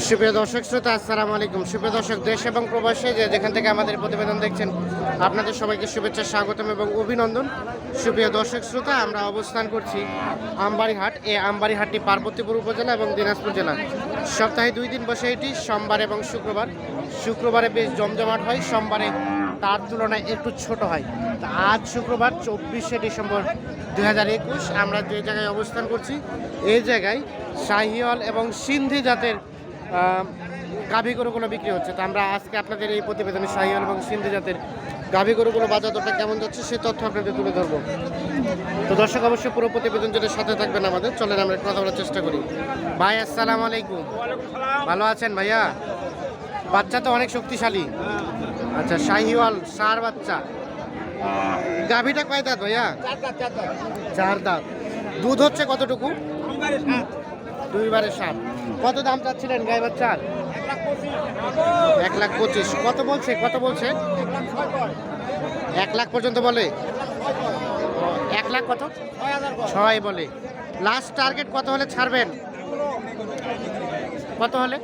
সুপ্রিয় দর্শক, শ্রোতা, আসসালামু আলাইকুম। সুপ্রিয় দর্শক, দেশ এবং প্রবাসে যে যেখান থেকে আমাদের প্রতিবেদন দেখছেন, আপনাদের সবাইকে শুভেচ্ছা, স্বাগতম এবং অভিনন্দন। সুপ্রিয় দর্শক, শ্রোতা, আমরা অবস্থান করছি আমবাড়িহাট, এই আমবাড়িহাটটি পার্বতীপুর উপজেলা এবং দিনাজপুর জেলা। সপ্তাহে দুই দিন বসে এটি, সোমবার এবং শুক্রবার। শুক্রবারে বেশ জমজমাট হয়, সোমবারে তার তুলনায় একটু ছোট হয়। তা আজ শুক্রবার, চব্বিশে ডিসেম্বর দু হাজার একুশ, আমরা যে জায়গায় অবস্থান করছি, এই জায়গায় শাহিওয়াল এবং সিন্ধি জাতের গাভী গরুগুলো বিক্রি হচ্ছে। তো আমরা আজকে আপনাদের এই প্রতিবেদনে শাহিওয়াল এবং সিন্ধি জাতের গাভী গরুগুলো বাজার দরটা কেমন যাচ্ছে সে তথ্য আপনাদের তুলে ধরবো। তো দর্শক অবশ্যই পুরো প্রতিবেদন যদি সাথে থাকবেন আমাদের। চলেন আমরা একটু কথা বলার চেষ্টা করি। ভাই আসসালামু আলাইকুম। ভালো আছেন ভাইয়া? বাচ্চা তো অনেক শক্তিশালী। আচ্ছা শাহিওয়াল সার বাচ্চা। গাভীটা কয় দাঁত ভাইয়া? চার দাঁত দুধ হচ্ছে কতটুকু? দুইবারে সাত কত দাম চাচ্ছিলেন গাই বাচ্চার এক লাখ পঁচিশ। কত বলছে? কত বলছে? এক লাখ পর্যন্ত বলে। এক লাখ কত? ছয় বলে। লাস্ট টার্গেট কত হলে ছাড়বেন? কত হলে?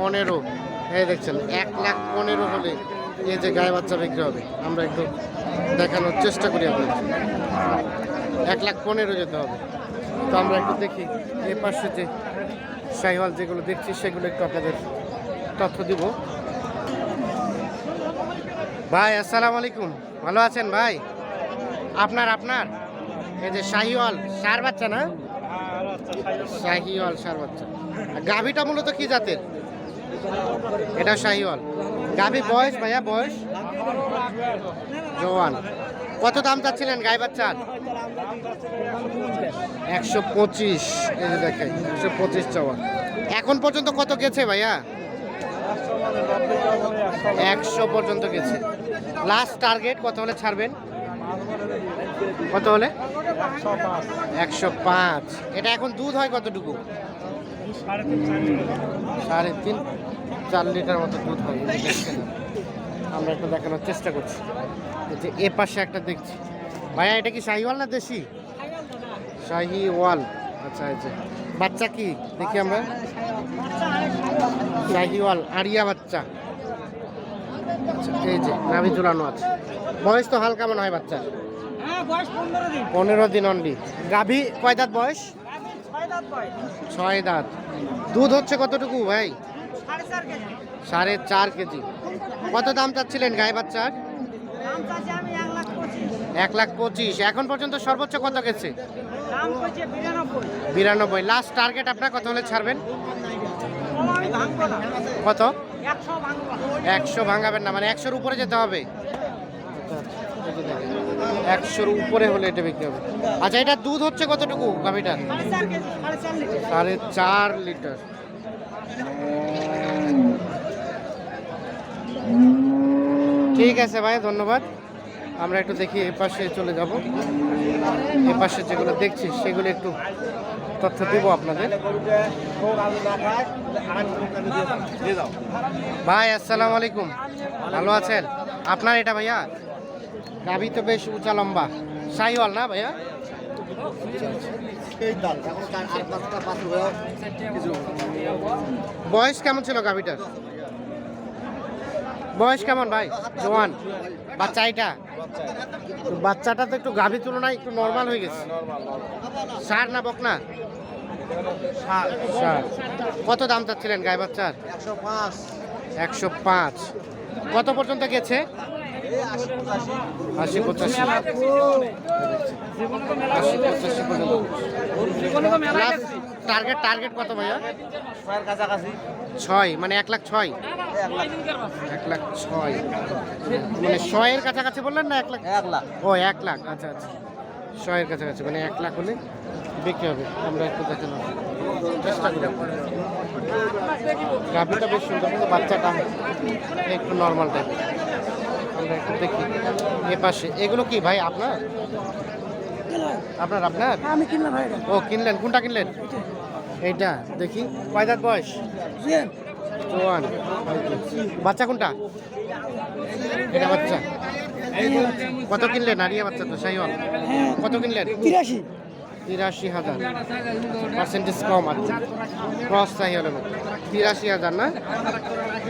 পনেরো। এই দেখছেন, এক লাখ পনেরো হলে এই যে গায়ে বাচ্চা বিক্রি হবে। আমরা একটু দেখানোর চেষ্টা করি আপনাদের। এক লাখ পনেরো যেতে হবে। তো আমরা একটু দেখি এই পাশে যে শাহিওয়াল যেগুলো দেখছি, সেগুলো একটু আপনাদের তথ্য দিব। ভাই, আসসালামু আলাইকুম। ভালো আছেন ভাই? আপনার আপনার? এই যে শাহিওয়াল, সার বাচ্চা না? শাহিওয়াল সার বাচ্চা। গাভীটা মূলত কি জাতের? এটা শাহিওয়াল। গাভী বয়স ভাইয়া, বয়স? জোয়ান। কত দাম চাচ্ছিলেন গাই বাচ্চার একশো পঁচিশ এই যে দেখেন একশো পঁচিশ চাওয়া। এখন পর্যন্ত কত গেছে ভাইয়া? একশো পর্যন্ত গেছে। লাস্ট টার্গেট কত হলে ছাড়বেন? কত হলে? একশো পাঁচ। এটা এখন দুধ হয় কতটুকু? সাড়ে তিন চার লিটার মতো দুধ হয়। আমরা একটু দেখানোর চেষ্টা করছি। যে এ পাশে একটা দেখছি। ভাইয়া এটা কি শাহিওয়াল না দেশি? শাহিওয়াল। আচ্ছা যে। বাচ্চা কি? দেখি আমরা। শাহিওয়াল আরিয়া বাচ্চা। আচ্ছা, এই যে নাভি ঝুলানো আছে। বয়স তো হালকা মনে হয় বাচ্চা হ্যাঁ পনেরো দিন। অনলি গাভী কয় দাঁত বয়স? ছয় দাঁত দুধ হচ্ছে কতটুকু ভাই? সাড়ে চার কেজি। কত দাম চাচ্ছিলেন গায়ে বাচ্চার? এক লাখ পঁচিশ। এখন পর্যন্ত সর্বোচ্চ কত গেছে? বিরানব্বই। লাস্ট টার্গেট আপনার কত হলে ছাড়বেন? কত? একশো ভাঙাবেন না মানে একশোর উপরে যেতে হবে। একশোর উপরে হলে এটা বিক্রি হবে। আচ্ছা এটা দুধ হচ্ছে কতটুকু গাভিটার সাড়ে চার লিটার। ঠিক আছে ভাই, ধন্যবাদ। আমরা একটু দেখি এ পাশে চলে যাব। এ পাশে যেগুলো দেখছি, সেগুলো একটু তথ্য দিব আপনাদের। ভাই, আসসালামু আলাইকুম। ভালো আছেন? আপনার এটা ভাইয়া? গাভি তো বেশ উঁচা লম্বা। সাইওয়াল না ভাইয়া? বয়স কেমন ছিল গাভিটার? বয়স কেমন ভাই? জোয়ান? বাচ্চা এটা? বাচ্চাটা তো একটু গাভীর তুলনায় একটু নর্মাল হয়ে গেছে। সার না বক না সার কত দাম চাচ্ছিলেন গায়ে বাচ্চার? একশো পাঁচ। কত পর্যন্ত গেছে? আশি পঁচাশি। আশি পঁচাশি পর্যন্ত টার্গেট টার্গেট কত ভাইয়া? ছয়ের কাছাকাছি। ছয় মানে এক লাখ ছয়? এক লাখ ছয়। মানে ছয়ের কাছাকাছি বললেন না এক লাখ? এক লাখ। ও এক লাখ আচ্ছা আচ্ছা। ছয়ের কাছাকাছি মানে এক লাখ হলে বিক্রি হবে। আমরা একটু দেখালাম চেষ্টা করি। গাভিটা বেশ সুন্দর কিন্তু বাচ্চাটা একটু নর্মাল টাইপ আমরা একটু দেখি। এ পাশে। এগুলো কি ভাই আপনার? আপনার আপনার? আমি কিনলাম ভাই ও কিনলেন। কোনটা কিনলেন? এইটা দেখি। কয় দাঁত বয়স? জোয়ান। বাচ্চা কোনটা? এটা বাচ্চা। কত কিনলেন? আরিয়া বাচ্চা তো সাইওয়াল। কত কিনলেন? তিরাশি। তিরাশি হাজার। পার্সেন্টেজ কম আছে ক্রস চাই হলে তিরাশি হাজার না?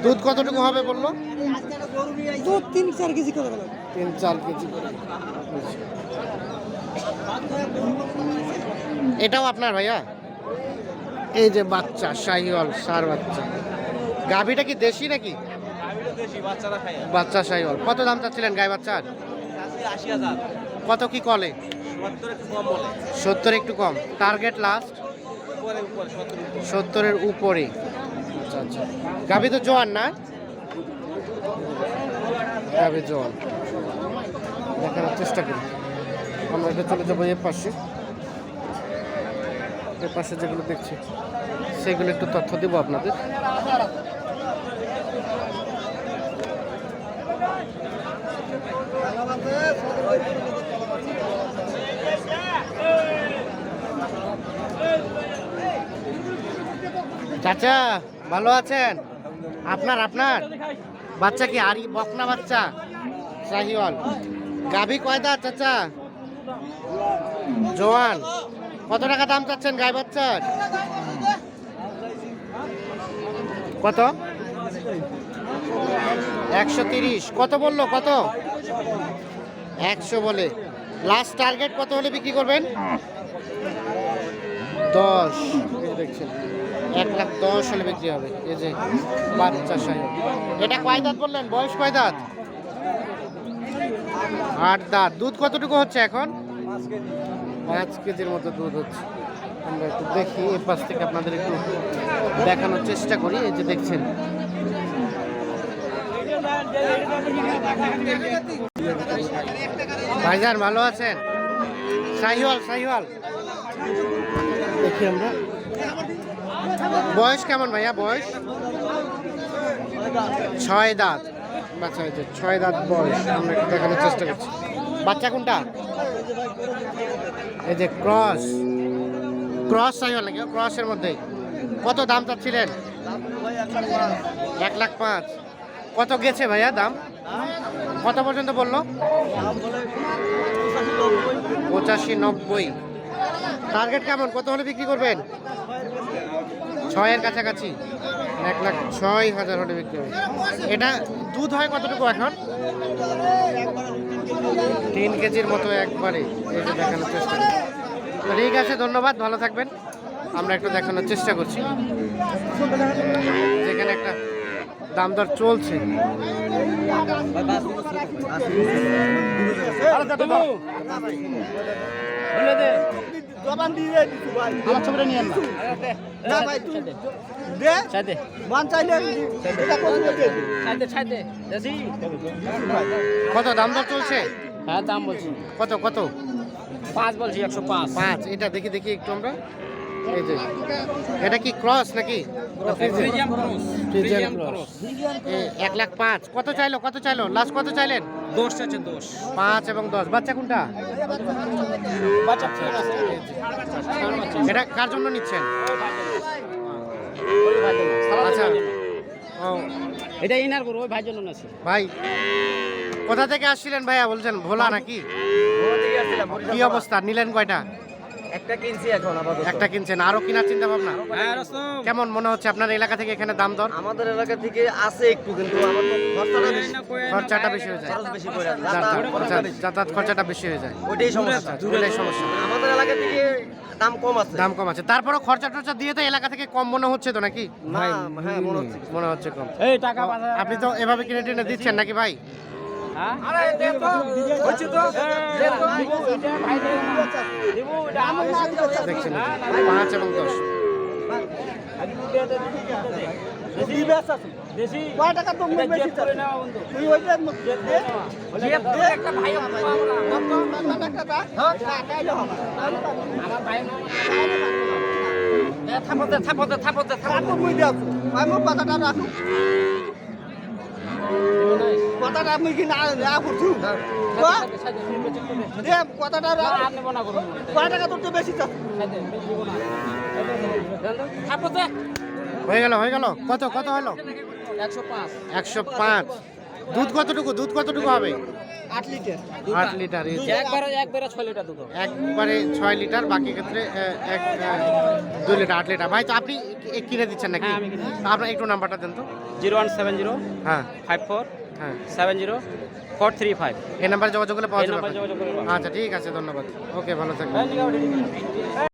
দুধ কতটুকু হবে বলল? দুধ তিন চার কেজি করে তিন চার কেজি করে। এটাও আপনার ভাইয়া? এই যে বাচ্চা শাহিওয়াল সার বাচ্চা। গাভীটা কি দেশি নাকি? দেশি বাচ্চারা খায় বাচ্চা শাহিওয়াল। কত দাম চাচ্ছিলেন গায়ে বাচ্চার? কত কি কলে? সত্তর একটু কম টার্গেট লাস্ট সত্তরের উপরে। আচ্ছা আচ্ছা। গাভি তো জোয়ান না? গাভি জোয়ান। দেখানোর চেষ্টা করি। আমরা এটা চলে যাব এর পাশে। এর পাশে যেগুলো দেখছি সেগুলো একটু তথ্য দেবো আপনাদের। চাচা, ভালো আছেন? আপনার আপনার? বাচ্চা কি আর, বকনা বাচ্চা? শাহিওয়াল। গাভি কয়দা চাচা? জোয়ান। কত টাকা দাম চাচ্ছেন গাই বাচ্চার? কত? একশো তিরিশ। কত বলল? কত? একশো বলে। লাস্ট টার্গেট কত হলে বিক্রি করবেন? দশ। দেখছেন এক লাখ দশ হলে বিক্রি হবে। এই যে বাচ্চা সাহেব। এটা কয় দাঁত বললেন? বয়স কয় দাঁত? আট দাঁত। দুধ কতটুকু হচ্ছে এখন? পাঁচ কেজির মতো দুধ হচ্ছে। আমরা একটু দেখি এ পাশ থেকে আপনাদের একটু দেখানোর চেষ্টা করি। এই যে দেখছেন। ভাইজান, ভালো আছেন? শাহিওয়াল শাহিওয়াল দেখি আমরা বয়স কেমন ভাইয়া, বয়স? ছয় দাঁত। বাচ্চা হয়েছে ছয় দাঁত বয়স, আমরা একটু দেখানোর চেষ্টা করছি। বাচ্চা কোনটা? এই যে ক্রস। ক্রস সাইকেল নাকি? ক্রসের মধ্যে কত দাম চাচ্ছিলেন? এক লাখ পাঁচ। কত গেছে ভাইয়া দাম? কত পর্যন্ত বলল? পঁচাশি নব্বই। টার্গেট কেমন? কত হলে বিক্রি করবেন? ছয়ের কাছাকাছি। এক লাখ ছয় হাজার হলে বিক্রি হবে। এটা দুধ হয় কতটুকু এখন? তিন কেজির মতো একবারে। যে দেখানোর চেষ্টা তো ঠিক আছে, ধন্যবাদ। ভালো থাকবেন। আমরা একটু দেখানোর চেষ্টা করছি। যেখানে একটা দাম দর চলছে মান কত দাম দর চলছে? হ্যাঁ দাম বলছি। কত কত? পাঁচ বলছি একশো পাঁচ। পাঁচ। এটা দেখি দেখি একটু আমরা। এই যে এটা কি ক্রস নাকি? এক লাখ পাঁচ। কত চাইলো? কত চাইলো? লাস্ট কত চাইলেন? দোষ আছে দোষ পাঁচ এবং দশ। বাচ্চা কোনটা? এটা কার জন্য নিচ্ছেন? আচ্ছা। ও। এটা ইনার করো ওই ভাই জন্য আছে ভাই কোথা থেকে আসছিলেন ভাইয়া? বলছেন ভোলা নাকি? কি অবস্থা? নিলেন কয়টা? একটা কিনছি এখন আপাতত। একটা কিনছেন আরও কেনার চিন্তা ভাবনা হ্যাঁ কেমন মনে হচ্ছে আপনার এলাকা থেকে এখানে দাম দর? আমাদের এলাকা থেকে আছে একটু কিন্তু খরচাটা বেশি। হয়ে যায়। খরচ বেশি করে যাতায়াত খরচা- যাতায়াত খরচাটা বেশি হয়ে যায়। ওইটাই সমস্যা। ওইটাই সমস্যা। আমাদের এলাকা থেকে দাম কম আছে। দাম কম আছে। তারপরও খরচা টরচা দিয়ে তো এলাকা থেকে কম মনে হচ্ছে তো নাকি? না হ্যাঁ মনে হচ্ছে। মনে হচ্ছে কম। এই টাকা আপনি তো এভাবে কিনে টেনে দিচ্ছেন নাকি ভাই? দেখছেন পাঁচ এবং দশ থাপতে থাপতে থাপতে থাপতে মুই দিও আমি মোর কথাটা রাখো কথাটা আমি কি না না করছু? দে কথাটা রাখ আপনি কয় টাকা তোর তো? বেশি হয়ে গেল হয়ে গেল। কত কত হলো? একশো পাঁচ। দুধ কতটুকু? দুধ কতটুকু হবে? আট লিটার। আট লিটার একবারে একবারে ছয় লিটার দুধ একবারে ছয় লিটার বাকি ক্ষেত্রে এক দুই লিটার আট লিটার। ভাই তো আপনি কিনে দিচ্ছেন নাকি? হ্যাঁ, আপনার একটু নাম্বারটা দেন তো। জিরো ওয়ান সেভেন জিরো হ্যাঁ। ফাইভ ফোর হ্যাঁ। Seven zero four three five. এই নাম্বারে যোগাযোগ করলে পাওয়া যাবে আচ্ছা ঠিক আছে ধন্যবাদ। ওকে ভালো থাকবেন।